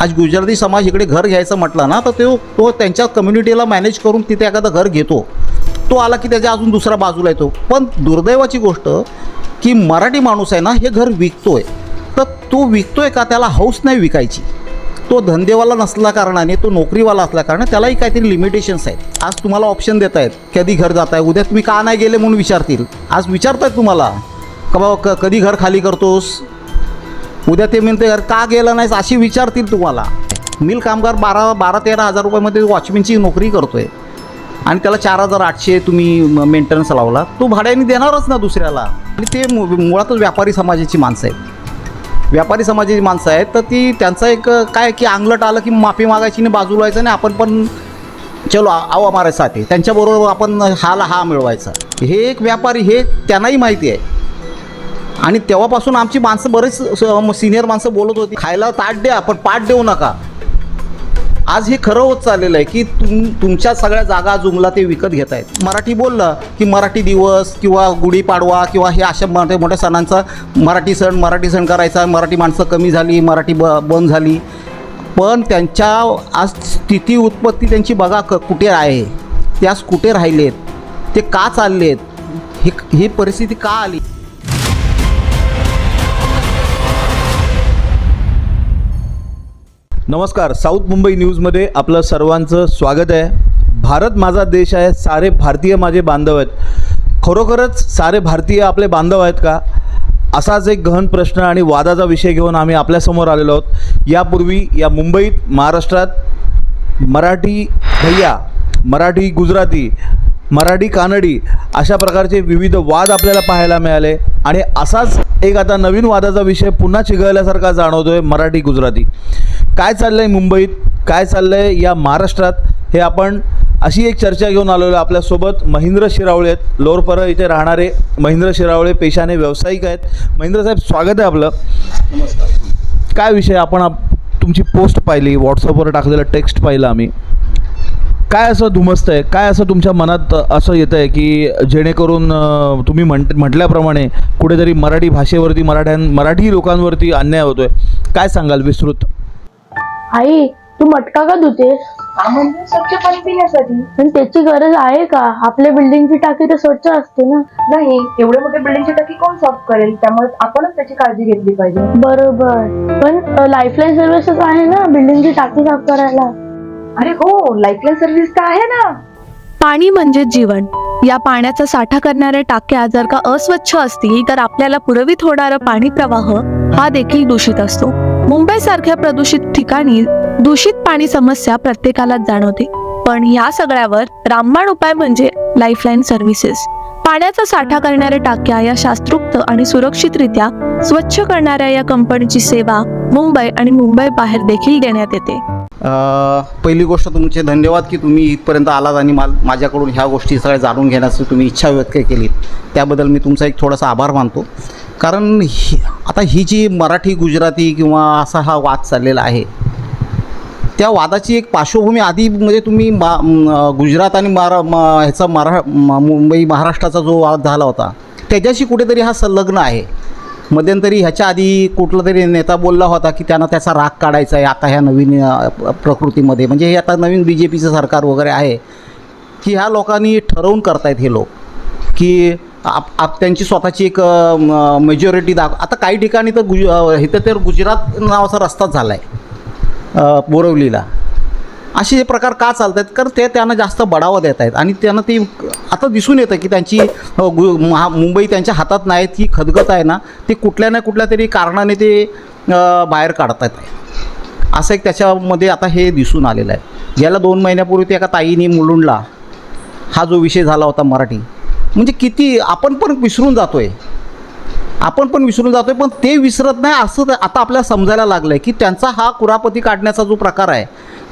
आज गुजराती समाज इकडे घर घ्यायचं म्हटलं ना तर तो तो त्यांच्या कम्युनिटीला मॅनेज करून तिथे एखादं घर घेतो. तो आला की त्याच्या अजून दुसऱ्या बाजूला येतो. पण दुर्दैवाची गोष्ट की मराठी माणूस आहे ना हे घर विकतोय. तर तो विकतोय का त्याला हौस नाही विकायची. तो धंदेवाला नसल्या कारणाने तो नोकरीवाला असल्या कारणाने त्यालाही काहीतरी लिमिटेशन्स आहेत. आज तुम्हाला ऑप्शन देत आहेत कधी घर जात आहे उद्या तुम्ही का नाही गेले म्हणून विचारतील. आज विचारतायत तुम्हाला का बाबा क कधी घर खाली करतोस? उद्या ते म्हणते यार का गेलं नाहीस? अशी विचारतील तुम्हाला. मिल कामगार बारा बारा तेरा हजार रुपयामध्ये वॉचमॅनची नोकरी करतोय. आणि त्याला चार हजार आठशे तुम्ही मेंटेनन्स लावला. तो भाड्याने देणारच ना दुसऱ्याला. आणि ते मु- मुळातच व्यापारी समाजाची माणसं आहेत. व्यापारी समाजाची माणसं आहेत. तर ती त्यांचा एक काय की अंगलट आलं की माफी मागायची आणि बाजूला व्हायचं आणि आपण पण चलो आवा मारायसाठी. त्यांच्याबरोबर आपण हाला हा मिळवायचा. हे एक व्यापारी हे त्यांनाही माहिती आहे. आणि तेव्हापासून आमची माणसं बरेच सिनियर माणसं बोलत होती. खायला ताट द्या पण पाठ देऊ नका. आज हे खरं होत चाललेलं आहे की तुम तुमच्या सगळ्या जागा जुमला ते विकत घेत आहेत. मराठी बोललं की मराठी दिवस किंवा गुढीपाडवा किंवा हे अशा मोठ्या मोठ्या सणांचा मराठी सण मराठी सण करायचा मराठी माणसं कमी झाली मराठी ब बंद झाली. पण त्यांच्या आज स्थिती उत्पत्ती त्यांची बघा क कुठे आहे? ते आज कुठे राहिलेत? ते का चाललेत? हे ही परिस्थिती का आली? नमस्कार साऊथ मुंबई न्यूजमध्ये आपलं सर्वांचं स्वागत आहे. भारत माझा देश आहे सारे भारतीय माझे बांधव आहेत. खरोखरच सारे भारतीय आपले बांधव आहेत का? असाच एक गहन प्रश्न आणि वादाचा विषय घेऊन आम्ही आपल्यासमोर आलेलो आहोत. यापूर्वी या मुंबईत महाराष्ट्रात मराठी भैया मराठी गुजराती मराठी कानडी अशा प्रकारचे विविध वाद आपल्याला पाहायला मिळाले. आणि असाच एक आता नवीन वादाचा विषय पुन्हा चिघळल्यासारखा जाणवतोय मराठी गुजराती. काय चाललं आहे मुंबईत? काय चाललं आहे या महाराष्ट्रात? हे आपण अशी एक चर्चा घेऊन आलेलो आहे आपल्यासोबत. महेंद्र शिरावळे आहेत. लोरपर इथे राहणारे महेंद्र शिरावळे पेशाने व्यावसायिक आहेत. महेंद्र साहेब स्वागत आहे आपलं. काय विषय? आपण आप- तुमची पोस्ट पाहिली व्हॉट्सअपवर टाकलेलं टेक्स्ट पाहिलं आम्ही. काय असं धुमस्त आहे? काय असं तुमच्या मनात असं येतं आहे की जेणेकरून तुम्ही म्हण म्हटल्याप्रमाणे कुठेतरी मराठी भाषेवरती मराठ्यां मराठी लोकांवरती अन्याय होतोय? काय सांगाल विस्तृत? आई तू मटका का धुतेस? हा म्हणजे स्वच्छ पाणी पिण्यासाठी पण त्याची गरज आहे का? आपल्या बिल्डिंगची टाकी तर स्वच्छ असते ना. नाही एवढे मोठे बिल्डिंगची टाकी कोण साफ करेल? त्यामुळे आपणच त्याची काळजी घेतली पाहिजे. बरोबर. पण लाईफलाईन सर्व्हिसेस आहे ना बिल्डिंगची टाकी साफ करायला? अरे हो लाईफलाईन सर्व्हिस तर आहे ना. पाणी म्हणजे जीवन. या पाण्याचा साठा करणाऱ्या टाक्या जर का अस्वच्छ असतील तर आपल्याला पुरवीत होणारा पाणी प्रवाह हा देखील दूषित असतो. मुंबई सारख्या प्रदूषित ठिकाणी दूषित पाणी समस्या प्रत्येकालाच जाणवते. पण या सगळ्यावर रामबाण उपाय म्हणजे लाईफलाईन सर्व्हिसेस पाण्याचा साठा करणाऱ्या टाक्या या शास्त्रोक्त आणि सुरक्षितरित्या स्वच्छ करणाऱ्या या कंपनीची सेवा मुंबई आणि मुंबई बाहेर देखील देण्यात येते. पहिली गोष्ट तुमचे धन्यवाद की तुम्ही इथपर्यंत आलात आणि मा माझ्याकडून ह्या गोष्टी सगळ्या जाणून घेण्याची तुम्ही इच्छा व्यक्त केली त्याबद्दल मी तुमचा एक थोडासा आभार मानतो. कारण ही आता ही जी मराठी गुजराती किंवा असा हा वाद चाललेला आहे त्या वादाची एक पार्श्वभूमी आधी म्हणजे तुम्ही मा गुजरात आणि मारा म, ह्याचा मरा मुंबई महाराष्ट्राचा जो वाद झाला होता त्याच्याशी कुठेतरी हा संलग्न आहे. मध्यंतरी ह्याच्या आधी कुठला तरी नेता बोलला होता की त्यांना त्याचा राग काढायचा आहे आता ह्या नवीन प्रकृतीमध्ये. म्हणजे हे आता नवीन बी जे पीचं सरकार वगैरे आहे की ह्या लोकांनी ठरवून करतायत हे लोक की आप आप त्यांची स्वतःची एक मेजॉरिटी दाख आता काही ठिकाणी तर गुज इथं तर गुजरात नावाचा रस्ताच झाला आहे बोरवलीला. असे प्रकार का चालत आहेत कारण ते त्यांना जास्त बढावा देत आहेत. आणि त्यांना ती आता दिसून येतं की त्यांची गु मुंबई त्यांच्या हातात नाही ही खदगत आहे ना ती कुठल्या ना कुठल्या तरी कारणाने ते बाहेर काढतात असं एक त्याच्यामध्ये आता हे दिसून आलेलं आहे. ज्याला दोन महिन्यापूर्वी ते एका ताईने मुलुंडला हा जो विषय झाला होता मराठी म्हणजे किती आपण पण विसरून जातो आहे आपण पण विसरून जातो आहे पण ते विसरत नाही असं तर आता आपल्याला समजायला लागलं आहे की त्यांचा हा कुरापती काढण्याचा जो प्रकार आहे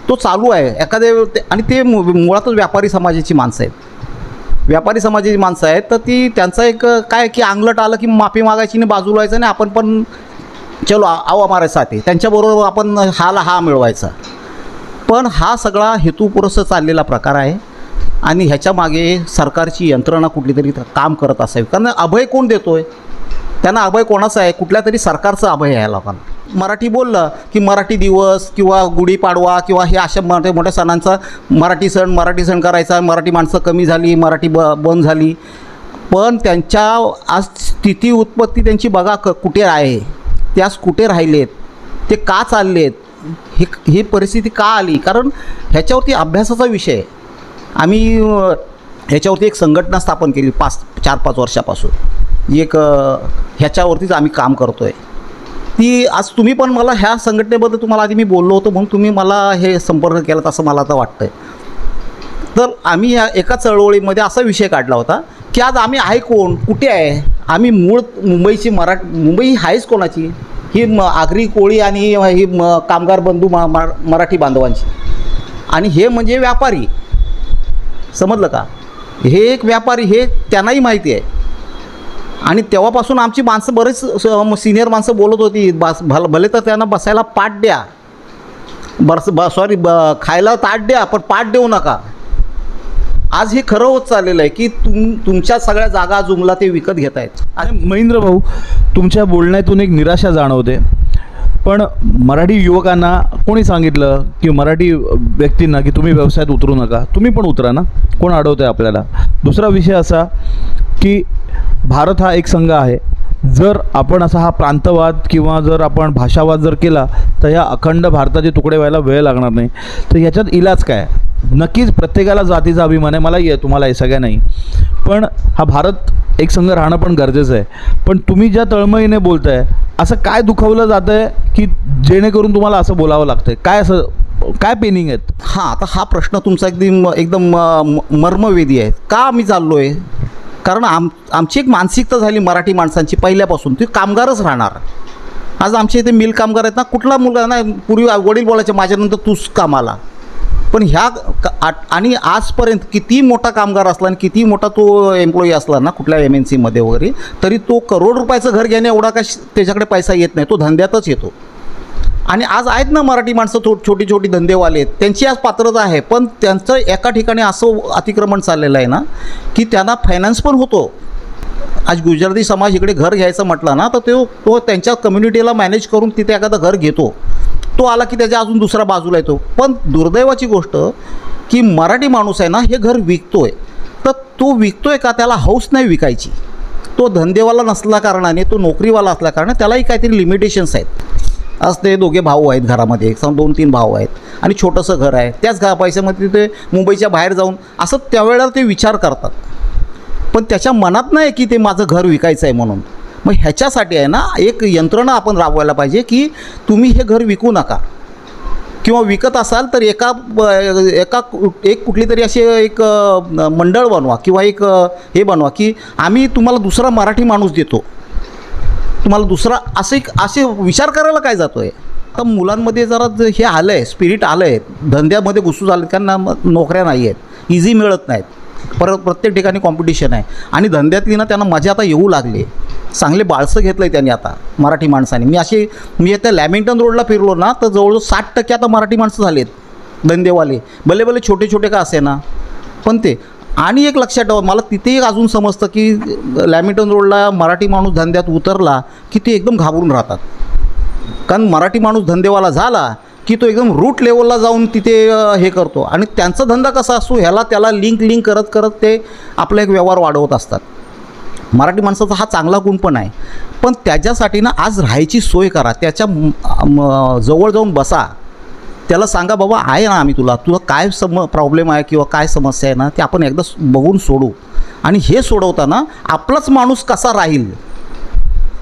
तो चालू आहे. एखाद्या आणि ते मु- मुळातच व्यापारी समाजाची माणसं आहेत. व्यापारी समाजाची माणसं आहेत तर ती त्यांचा एक काय की अंगलट आलं की माफी मागायची आणि बाजूला व्हायचं आणि आपण पण चलो आवा मारायचा ते त्यांच्याबरोबर आपण हाला हा मिळवायचा. पण हा सगळा हेतुपुरस्सर चाललेला प्रकार आहे आणि ह्याच्या मागे सरकारची यंत्रणा कुठली तरी काम करत असावी. कारण अभय कोण देतो आहे त्यांना अभय कोणाचं आहे? कुठल्या तरी सरकारचं अभय आहे लोकांना. मराठी बोललं की मराठी दिवस किंवा गुढीपाडवा किंवा हे अशा मोठ्या मोठ्या सणांचा मराठी सण मराठी सण करायचा मराठी माणसं कमी झाली मराठी ब बंद झाली. पण त्यांच्या आज स्थिती उत्पत्ती त्यांची बघा क कुठे आहे. ते आज कुठे राहिलेत. ते का चाललेत. ही ही परिस्थिती का आली? कारण ह्याच्यावरती अभ्यासाचा विषय आम्ही ह्याच्यावरती एक संघटना स्थापन केली पाच चार पाच वर्षापासून. एक ह्याच्यावरतीच आम्ही काम करतो आहे ती आज तुम्ही पण मला ह्या संघटनेबद्दल तुम्हाला आधी मी बोललो होतो म्हणून तुम्ही मला हे संपर्क केलात असं मला आता वाटतं आहे तर आम्ही या एका चळवळीमध्ये असा विषय काढला होता की आज आम्ही आहे कोण? कुठे आहे? आम्ही मूळ मुंबईची मरा मुंबई ही आहेच कोणाची? ही म आगरी कोळी आणि ही म कामगार बंधू म मराठी बांधवांची. आणि हे म्हणजे व्यापारी. समजलं का? हे एक व्यापारी हे त्यांनाही माहिती आहे. आणि तेव्हापासून आमची माणसं बरेच सिनियर माणसं बोलत होती बस भल भले तर त्यांना बसायला पाठ द्या. बरस ब सॉरी ब खायला ताट द्या पण पाठ देऊ नका. आज हे खरं होत चाललेलं आहे की तुम तुमच्या सगळ्या जागा जुमला ते विकत घेत आहेत. आणि महेंद्र भाऊ तुमच्या बोलण्यातून एक निराशा जाणवते. पण मराठी युवकांना कोणी सांगितलं की मराठी व्यक्तींना की तुम्ही व्यवसायात उतरू नका? तुम्ही पण उतरा ना? कोण अडवतं आहे आपल्याला? दुसरा विषय असा की भारत हा एक संघ आहे. जर आपण असा हा प्रांतवाद किंवा जर आपण भाषावाद जर केला तर ह्या अखंड भारताचे तुकडे व्हायला वेळ लागणार नाही. तर ह्याच्यात इलाज काय नक्कीच प्रत्येकाला जातीचा अभिमान आहे. मलाही आहे तुम्हाला हे सगळ्या नाही पण हा भारत एक संघ राहणं पण गरजेचं आहे. पण तुम्ही ज्या तळमळीने बोलताय असं काय दुखावलं जातं आहे की जेणेकरून तुम्हाला असं बोलावं लागतं आहे काय असं काय पेनिंग आहेत? हां आता हा प्रश्न तुमचा एकदम एकदम मर्मवेदी म- आहे. का आम्ही चाललो आहे कारण आम आमची एक मानसिकता झाली मराठी माणसांची पहिल्यापासून. ती कामगारच राहणार. आज आमच्या इथे मिल कामगार आहेत ना कुठला मुलगा ना पूर्वी वडील बोलायचे माझ्यानंतर तूच कामाला. पण ह्या आ- आणि आजपर्यंत किती मोठा कामगार असला आणि किती मोठा तो एम्प्लॉई असला ना कुठल्या एम एन सीमध्ये वगैरे तरी तो करोड रुपयाचं घर घेणे एवढा काय त्याच्याकडे पैसा येत नाही तो धंद्यातच येतो. आणि आज आहेत ना मराठी माणसं थो छोटी छोटी धंदेवाले आहेत. त्यांची आज पात्रता आहे. पण त्यांचं एका ठिकाणी असं अतिक्रमण चाललेलं आहे ना की त्यांना फायनान्स पण होतो. आज गुजराती समाज इकडे घर घ्यायचं म्हटलं ना तर तो तो त्यांच्या कम्युनिटीला मॅनेज करून तिथे एखादं घर घेतो. तो आला की त्याच्या अजून दुसऱ्या बाजूला येतो. पण दुर्दैवाची गोष्ट की मराठी माणूस आहे ना हे घर विकतोय. तर तो विकतोय का? त्याला हौस नाही विकायची. तो धंदेवाला नसल्या कारणाने तो नोकरीवाला असल्या कारणाने त्यालाही काहीतरी लिमिटेशन्स आहेत. आज ते दोघे भाऊ आहेत घरामध्ये. एक सम दोन तीन भाऊ आहेत. आणि छोटंसं घर आहे. त्याच घा पैशामध्ये ते मुंबईच्या बाहेर जाऊन असं त्यावेळेला ते विचार करतात. पण त्याच्या मनात नाही की ते माझं घर विकायचं आहे म्हणून. मग ह्याच्यासाठी आहे ना एक यंत्रणा आपण राबवायला पाहिजे की तुम्ही हे घर विकू नका. किंवा विकत असाल तर एका एका एक कुठली तरी अशी एक मंडळ बनवा किंवा एक हे बनवा की आम्ही तुम्हाला दुसरा मराठी माणूस देतो. तुम्हाला दुसरा असे असे विचार करायला काय जातो आहे तर मुलांमध्ये जरा हे आलं आहे स्पिरिट आलं आहे धंद्यामध्ये घुसू झालं त्यांना नोकऱ्या नाही आहेत इझी मिळत नाहीत. परत प्रत्येक ठिकाणी कॉम्पिटिशन आहे. आणि धंद्यातली ना त्यांना मजा आता येऊ लागली. चांगले बाळसं घेतलं आहे त्यांनी आता मराठी माणसाने. मी असे मी आता लॅमिंग्टन रोडला फिरलो ना तर जवळजवळ साठ टक्के आता मराठी माणसं झालेत धंदेवाले. भले भले छोटे छोटे का असे ना पण ते आणि एक लक्षात ठेवा मला तिथे एक अजून समजतं की लॅमिंटन रोडला मराठी माणूस धंद्यात उतरला की ते एकदम घाबरून राहतात. कारण मराठी माणूस धंदेवाला झाला की तो एकदम रूट लेवलला जाऊन तिथे हे करतो. आणि त्यांचा धंदा कसा असतो ह्याला त्याला लिंक लिंक करत करत ते आपला एक व्यवहार वाढवत असतात. मराठी माणसाचा हा चांगला गुण पण आहे. पण त्याच्यासाठी ना आज राहायची सोय करा. त्याच्या म- जवळ जाऊन बसा. त्याला सांगा बाबा आहे ना आम्ही तुला. तुला काय सम प्रॉब्लेम आहे किंवा काय समस्या आहे ना ते आपण एकदा बघून सोडू. आणि हे सोडवताना आपलाच माणूस कसा राहील?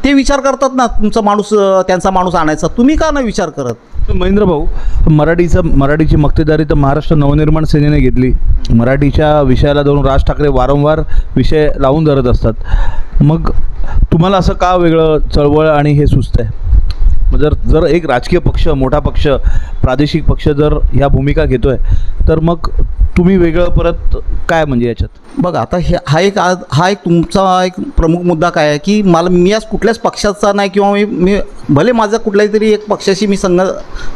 ते विचार करतात ना तुमचा माणूस त्यांचा माणूस आणायचा. तुम्ही का नाही विचार करत? महेंद्र भाऊ मराठीचं मराठीची मक्तेदारी तर महाराष्ट्र नवनिर्माण सेनेने घेतली. मराठीच्या विषयाला धरून राज ठाकरे वारंवार विषय लावून धरत असतात. मग तुम्हाला असं का वेगळं चळवळ आणि हे सुचत आहे जर जर एक राजकीय पक्ष मोठा पक्ष प्रादेशिक पक्ष जर ह्या भूमिका घेतो आहे तर मग तुम्ही वेगळं परत काय म्हणजे याच्यात? बघा आता हे हा एक आज हा एक तुमचा एक प्रमुख मुद्दा काय आहे की मला मी आज कुठल्याच पक्षाचा नाही किंवा मी मी भले माझा कुठल्याही तरी एक पक्षाशी मी संग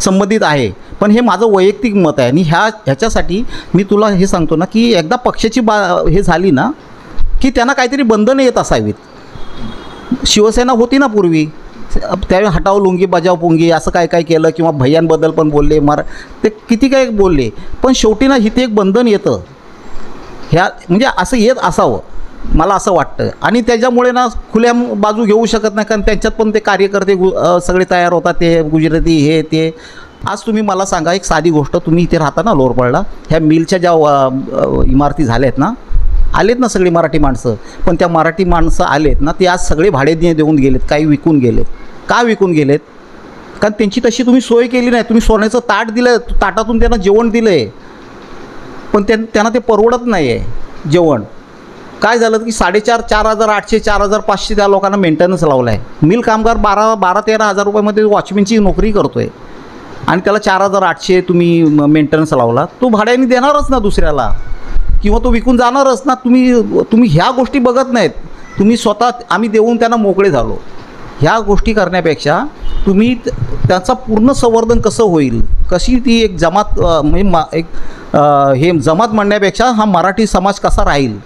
संबंधित आहे पण हे माझं वैयक्तिक मत आहे आणि ह्या ह्याच्यासाठी मी तुला हे सांगतो ना की एकदा पक्षाची बा हे झाली ना की त्यांना काहीतरी बंधनं येत असावीत. शिवसेना होती ना पूर्वी. त्यावेळी हटाव लुंगी बजाव पुंगी असं काय काय केलं किंवा भैयांबद्दल पण बोलले मार ते किती काय बोलले. पण शेवटी ना इथे एक बंधन येतं. ह्या म्हणजे असं येत असावं. मला असं वाटतं. आणि त्याच्यामुळे ना खुल्या बाजू घेऊ शकत नाही कारण त्यांच्यात पण ते कार्यकर्ते गु सगळे तयार होतात. ते गुजराती हे ते. आज तुम्ही मला सांगा एक साधी गोष्ट तुम्ही इथे राहता ना लोरपळला? ह्या मिलच्या ज्या इमारती झाल्या आहेत ना आलेत ना सगळी मराठी माणसं. पण त्या मराठी माणसं आलेत ना ते आज सगळे भाडे दे- देऊन गेलेत काही विकून गेलेत. का विकून गेलेत? कारण त्यांची तशी तुम्ही सोय केली नाही. तुम्ही सोन्याचं ताट दिलं ताटातून त्यांना जेवण दिलं आहे पण त्यां त्यांना ते परवडत नाही आहे जेवण. काय झालं की साडेचार चार हजार आठशे चार हजार पाचशे त्या लोकांना मेंटेनन्स लावला आहे मिल कामगार बारा बारा तेरा हजार रुपयामध्ये वॉचमॅनची नोकरी करतो आहे आणि त्याला चार हजार आठशे तुम्ही मेंटेनन्स लावला. तो भाड्याने देणारच ना दुसऱ्याला. किंवा तो विकून जाणारच ना तुम्ही तुम्ही ह्या गोष्टी बघत नाहीत. तुम्ही स्वतः आम्ही देऊन त्यांना मोकळे झालो. ह्या गोष्टी करण्यापेक्षा तुम्ही त्याचा पूर्ण संवर्धन कसं होईल? कशी ती एक जमात म्हणजे मा एक हे जमात म्हणण्यापेक्षा हा मराठी समाज कसा राहील?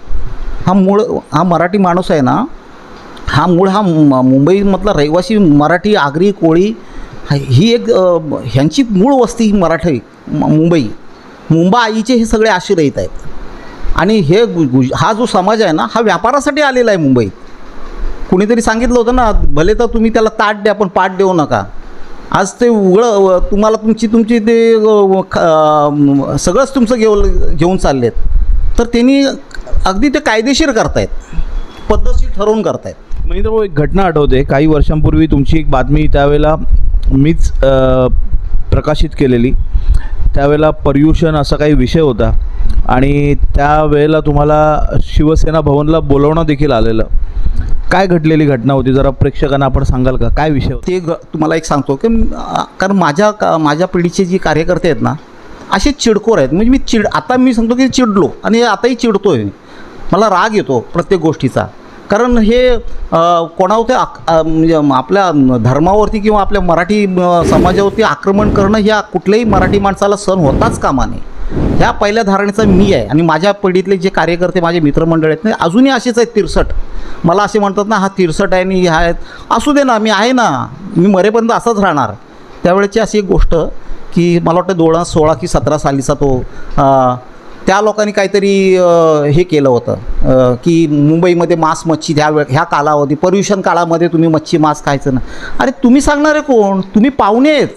हा मूळ हा मराठी माणूस आहे ना हा मूळ हा मुंबईमधला रहिवासी मराठी आगरी कोळी ही एक ह्यांची मूळ वस्ती ही मराठी मुंबई. मुंबा आईचे हे सगळे आश्रयित आहेत. आणि हे हा जो समाज आहे ना हा व्यापारासाठी आलेला आहे मुंबईत. कुणीतरी सांगितलं होतं ना भले तर तुम्ही त्याला ताट द्या पण पाठ देऊ नका. आज ते उघडं तुम्हाला तुमची तुमची ते ख- सगळंच तुमचं घेऊन घेऊन चाललेत. तर त्यांनी अगदी ते कायदेशीर करतायत. पद्धतशीर ठरवून करतायत. म्हणजे तो एक घटना आठवते. काही वर्षांपूर्वी तुमची एक बातमी त्यावेळेला मीच प्रकाशित केलेली. त्यावेळेला पर्युषण असा काही विषय होता. आणि त्यावेळेला तुम्हाला शिवसेना भवनला बोलवणं देखील आलेलं. काय घडलेली घटना होती? जरा प्रेक्षकांना आपण सांगाल का? काय विषय ते ग तुम्हाला एक सांगतो की कारण माझ्या का माझ्या पिढीचे जे कार्यकर्ते आहेत ना असे चिडखोर आहेत. म्हणजे मी चिड आता मी सांगतो की चिडलो आणि आताही चिडतोय. मला राग येतो प्रत्येक गोष्टीचा. कारण हे कोणावर ते आक म्हणजे आपल्या धर्मावरती किंवा आपल्या मराठी समाजावरती आक्रमण करणं ह्या कुठल्याही मराठी माणसाला सण होताच कामा नये. ह्या पहिल्या धारणेचा मी आहे. आणि माझ्या पिढीतले जे कार्यकर्ते माझे मित्रमंडळ आहेत ना अजूनही असेच आहेत तिरसट मला असे म्हणतात ना हा तिरसट आहे आणि ह्या आहेत. असू दे ना मी आहे ना. मी मरेपर्यंत असंच राहणार. त्यावेळेची अशी एक गोष्ट की मला वाटतं दोन सोळा की सतरा सालीचा तो त्या लोकांनी काहीतरी हे केलं होतं. की मुंबईमध्ये मांस मच्छी ह्या वेळ ह्या कालावधी पर्युषण काळामध्ये तुम्ही मच्छी मांस खायचं ना. अरे तुम्ही सांगणारे कोण? तुम्ही पाहुणे आहेत.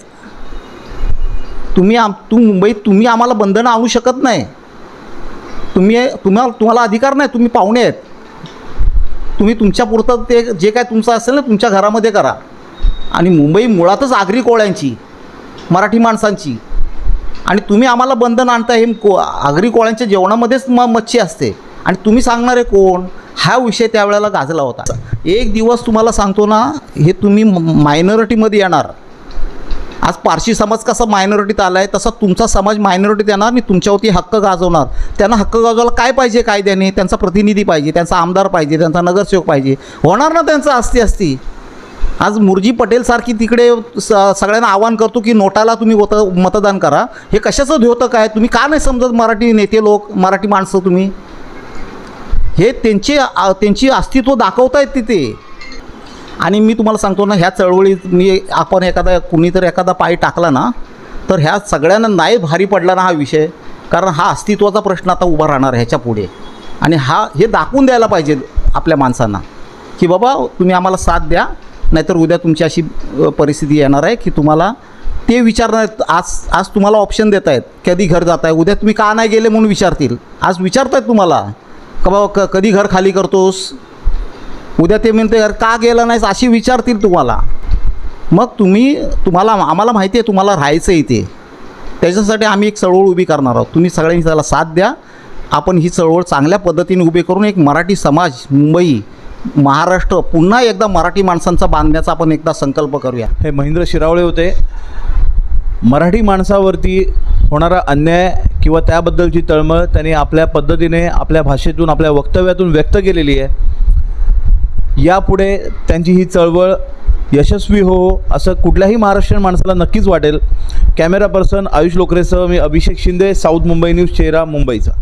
तुम्ही आम तू मुंबईत तुम्ही आम्हाला बंधनं आणू शकत नाही. तुम्ही तुम्हाला तुम्हाला अधिकार नाही तुम्ही पाहुणे आहेत. तुम्ही तुमच्या पुरतं ते जे काय तुमचं असेल ना तुमच्या घरामध्ये करा. आणि मुंबई मुळातच आगरी कोळ्यांची मराठी माणसांची. आणि तुम्ही आम्हाला बंधन आणता हे को आगरी कोळ्यांच्या जेवणामध्येच म मच्छी असते. आणि तुम्ही सांगणारे कोण? हा विषय त्यावेळेला गाजला होता. एक दिवस तुम्हाला सांगतो ना हे तुम्ही मायनॉरिटीमध्ये येणार. आज पारशी समाज कसा मायनॉरिटीत आला आहे तसा तुमचा समाज मायनॉरिटीत येणार आणि तुमच्यावरती हक्क गाजवणार. त्यांना हक्क गाजवायला काय पाहिजे कायद्याने? त्यांचा प्रतिनिधी पाहिजे त्यांचा आमदार पाहिजे त्यांचा नगरसेवक पाहिजे. होणार ना त्यांचं असती असती आज मुरजी पटेलसारखी तिकडे स सगळ्यांना आवाहन करतो की नोटाला तुम्ही होत मतदान करा. हे कशाचं होतं काय तुम्ही का नाही समजत मराठी नेते लोक मराठी माणसं तुम्ही? हे त्यांचे त्यांची अस्तित्व दाखवतायत तिथे. आणि मी तुम्हाला सांगतो ना ह्या चळवळीत मी आपण एखादा कुणीतरी एखादा पाय टाकला ना तर ह्या सगळ्यांना नाही भारी पडला ना हा विषय. कारण हा अस्तित्वाचा प्रश्न आता उभा राहणार ह्याच्या पुढे. आणि हा हे दाखवून द्यायला पाहिजे आपल्या माणसांना की बाबा तुम्ही आम्हाला साथ द्या नाहीतर उद्या तुमची अशी परिस्थिती येणार आहे की तुम्हाला ते विचारणार आज आज तुम्हाला ऑप्शन देत आहेत कधी घर जात आहे उद्या तुम्ही का नाही गेले म्हणून विचारतील. आज विचारत आहेत तुम्हाला का बाबा क कधी घर खाली करतोस? उद्या ते म्हणते यार का गेला नाहीस? अशी विचारतील तुम्हाला. मग तुम्ही तुम्हाला आम्हाला माहिती आहे तुम्हाला राहायचं आहे इथे. त्याच्यासाठी आम्ही एक चळवळ उभी करणार आहोत. तुम्ही सगळ्यांनी त्याला साथ द्या. आपण ही चळवळ चांगल्या पद्धतीने उभी करून एक मराठी समाज मुंबई महाराष्ट्र पुन्हा एकदा मराठी माणसांचा बांधण्याचा आपण एकदा संकल्प करूया. हे महेंद्र शिरावळे होते. मराठी माणसावरती होणारा अन्याय किंवा त्याबद्दलची तळमळ त्यांनी आपल्या पद्धतीने आपल्या भाषेतून आपल्या वक्तव्यातून व्यक्त केलेली आहे. यापुढे त्यांची ही चळवळ यशस्वी हो असं कुठल्याही महाराष्ट्रीयन माणसाला नक्कीच वाटेल. कॅमेरा पर्सन आयुष लोकरेसह मी अभिषेक शिंदे साऊथ मुंबई न्यूज चेहरा मुंबईचा.